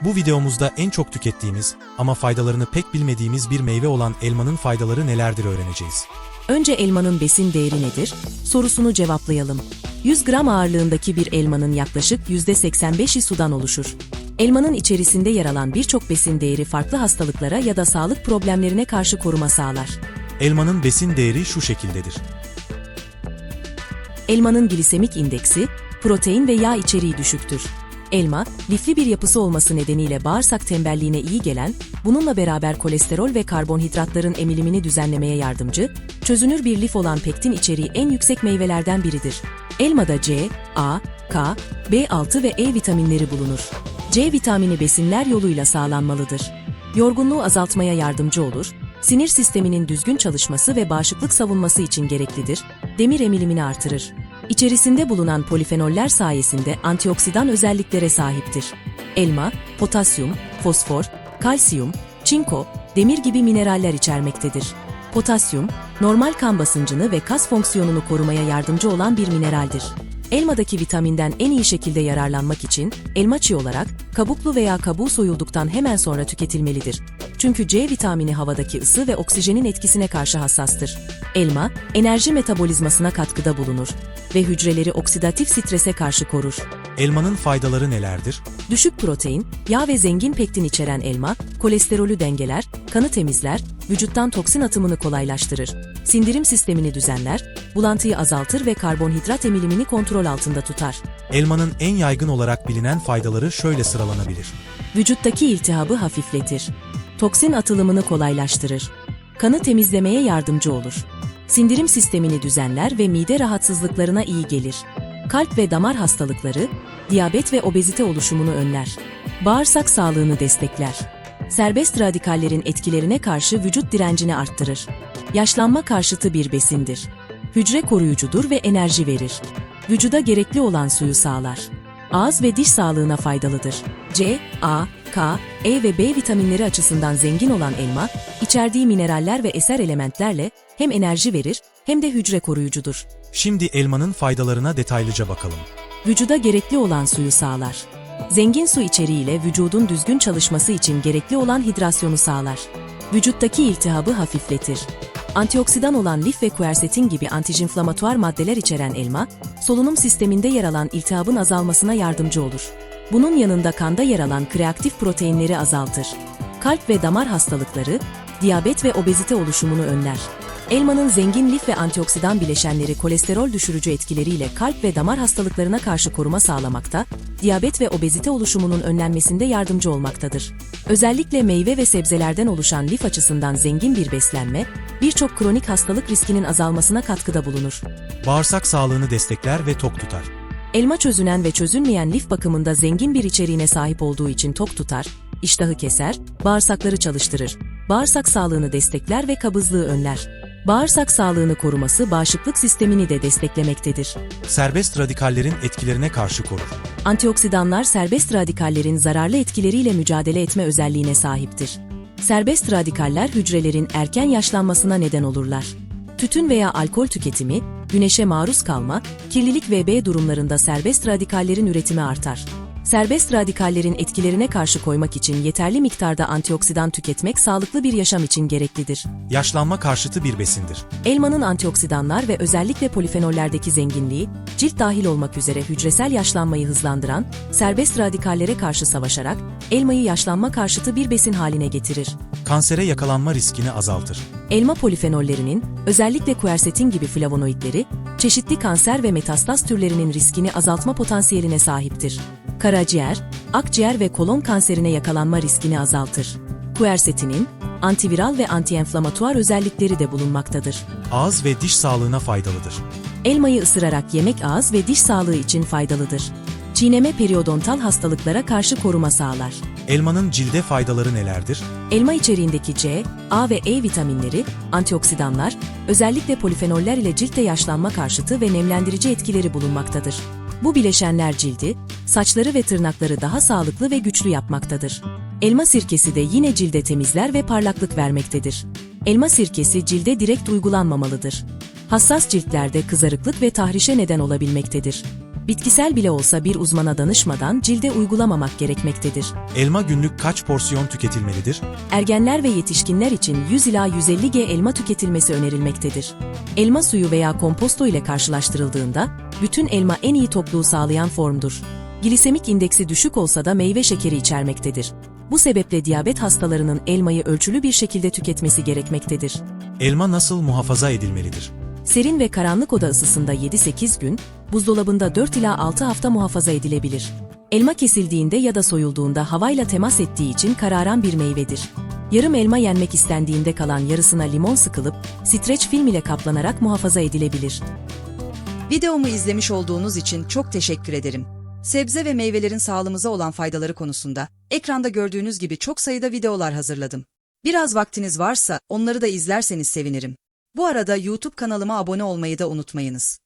Bu videomuzda en çok tükettiğimiz ama faydalarını pek bilmediğimiz bir meyve olan elmanın faydaları nelerdir öğreneceğiz. Önce elmanın besin değeri nedir? Sorusunu cevaplayalım. 100 gram ağırlığındaki bir elmanın yaklaşık %85'i sudan oluşur. Elmanın içerisinde yer alan birçok besin değeri farklı hastalıklara ya da sağlık problemlerine karşı koruma sağlar. Elmanın besin değeri şu şekildedir. Elmanın glisemik indeksi, protein ve yağ içeriği düşüktür. Elma, lifli bir yapısı olması nedeniyle bağırsak tembelliğine iyi gelen, bununla beraber kolesterol ve karbonhidratların emilimini düzenlemeye yardımcı, çözünür bir lif olan pektin içeriği en yüksek meyvelerden biridir. Elmada C, A, K, B6 ve E vitaminleri bulunur. C vitamini besinler yoluyla sağlanmalıdır. Yorgunluğu azaltmaya yardımcı olur, sinir sisteminin düzgün çalışması ve bağışıklık savunması için gereklidir, demir emilimini artırır. İçerisinde bulunan polifenoller sayesinde antioksidan özelliklere sahiptir. Elma, potasyum, fosfor, kalsiyum, çinko, demir gibi mineraller içermektedir. Potasyum, normal kan basıncını ve kas fonksiyonunu korumaya yardımcı olan bir mineraldir. Elmadaki vitaminden en iyi şekilde yararlanmak için elma çiğ olarak kabuklu veya kabuğu soyulduktan hemen sonra tüketilmelidir. Çünkü C vitamini havadaki ısı ve oksijenin etkisine karşı hassastır. Elma, enerji metabolizmasına katkıda bulunur ve hücreleri oksidatif strese karşı korur. Elmanın faydaları nelerdir? Düşük protein, yağ ve zengin pektin içeren elma, kolesterolü dengeler, kanı temizler, vücuttan toksin atımını kolaylaştırır, sindirim sistemini düzenler, bulantıyı azaltır ve karbonhidrat emilimini kontrol altında tutar. Elmanın en yaygın olarak bilinen faydaları şöyle sıralanabilir. Vücuttaki iltihabı hafifletir. Toksin atılımını kolaylaştırır. Kanı temizlemeye yardımcı olur. Sindirim sistemini düzenler ve mide rahatsızlıklarına iyi gelir. Kalp ve damar hastalıkları, diyabet ve obezite oluşumunu önler. Bağırsak sağlığını destekler. Serbest radikallerin etkilerine karşı vücut direncini arttırır. Yaşlanma karşıtı bir besindir. Hücre koruyucudur ve enerji verir. Vücuda gerekli olan suyu sağlar. Ağız ve diş sağlığına faydalıdır. C, A, K, E ve B vitaminleri açısından zengin olan elma, içerdiği mineraller ve eser elementlerle hem enerji verir hem de hücre koruyucudur. Şimdi elmanın faydalarına detaylıca bakalım. Vücuda gerekli olan suyu sağlar. Zengin su içeriğiyle vücudun düzgün çalışması için gerekli olan hidrasyonu sağlar. Vücuttaki iltihabı hafifletir. Antioksidan olan lif ve kuersetin gibi antijinflamatuar maddeler içeren elma, solunum sisteminde yer alan iltihabın azalmasına yardımcı olur. Bunun yanında kanda yer alan kreatif proteinleri azaltır. Kalp ve damar hastalıkları, diyabet ve obezite oluşumunu önler. Elmanın zengin lif ve antioksidan bileşenleri kolesterol düşürücü etkileriyle kalp ve damar hastalıklarına karşı koruma sağlamakta, diyabet ve obezite oluşumunun önlenmesinde yardımcı olmaktadır. Özellikle meyve ve sebzelerden oluşan lif açısından zengin bir beslenme, birçok kronik hastalık riskinin azalmasına katkıda bulunur. Bağırsak sağlığını destekler ve tok tutar. Elma çözünen ve çözünmeyen lif bakımında zengin bir içeriğine sahip olduğu için tok tutar, iştahı keser, bağırsakları çalıştırır, bağırsak sağlığını destekler ve kabızlığı önler. Bağırsak sağlığını koruması bağışıklık sistemini de desteklemektedir. Serbest radikallerin etkilerine karşı korur. Antioksidanlar serbest radikallerin zararlı etkileriyle mücadele etme özelliğine sahiptir. Serbest radikaller hücrelerin erken yaşlanmasına neden olurlar. Tütün veya alkol tüketimi, güneşe maruz kalma, kirlilik ve B durumlarında serbest radikallerin üretimi artar. Serbest radikallerin etkilerine karşı koymak için yeterli miktarda antioksidan tüketmek sağlıklı bir yaşam için gereklidir. Yaşlanma karşıtı bir besindir. Elmanın antioksidanlar ve özellikle polifenollerdeki zenginliği, cilt dahil olmak üzere hücresel yaşlanmayı hızlandıran, serbest radikallere karşı savaşarak, elmayı yaşlanma karşıtı bir besin haline getirir. Kansere yakalanma riskini azaltır. Elma polifenollerinin, özellikle kuersetin gibi flavonoidleri, çeşitli kanser ve metastaz türlerinin riskini azaltma potansiyeline sahiptir. Karaciğer, akciğer ve kolon kanserine yakalanma riskini azaltır. Kuersetinin, antiviral ve antienflamatuar özellikleri de bulunmaktadır. Ağız ve diş sağlığına faydalıdır. Elmayı ısırarak yemek ağız ve diş sağlığı için faydalıdır. Çiğneme periodontal hastalıklara karşı koruma sağlar. Elmanın cilde faydaları nelerdir? Elma içeriğindeki C, A ve E vitaminleri, antioksidanlar, özellikle polifenoller ile ciltte yaşlanma karşıtı ve nemlendirici etkileri bulunmaktadır. Bu bileşenler cildi, saçları ve tırnakları daha sağlıklı ve güçlü yapmaktadır. Elma sirkesi de yine cilde temizler ve parlaklık vermektedir. Elma sirkesi cilde direkt uygulanmamalıdır. Hassas ciltlerde kızarıklık ve tahrişe neden olabilmektedir. Bitkisel bile olsa bir uzmana danışmadan cilde uygulamamak gerekmektedir. Elma günlük kaç porsiyon tüketilmelidir? Ergenler ve yetişkinler için 100 ila 150 g elma tüketilmesi önerilmektedir. Elma suyu veya komposto ile karşılaştırıldığında, bütün elma en iyi tokluğu sağlayan formdur. Glisemik indeksi düşük olsa da meyve şekeri içermektedir. Bu sebeple diyabet hastalarının elmayı ölçülü bir şekilde tüketmesi gerekmektedir. Elma nasıl muhafaza edilmelidir? Serin ve karanlık oda ısısında 7-8 gün, buzdolabında 4 ila 6 hafta muhafaza edilebilir. Elma kesildiğinde ya da soyulduğunda havayla temas ettiği için kararan bir meyvedir. Yarım elma yenmek istendiğinde kalan yarısına limon sıkılıp, streç film ile kaplanarak muhafaza edilebilir. Videomu izlemiş olduğunuz için çok teşekkür ederim. Sebze ve meyvelerin sağlığımıza olan faydaları konusunda ekranda gördüğünüz gibi çok sayıda videolar hazırladım. Biraz vaktiniz varsa onları da izlerseniz sevinirim. Bu arada YouTube kanalıma abone olmayı da unutmayınız.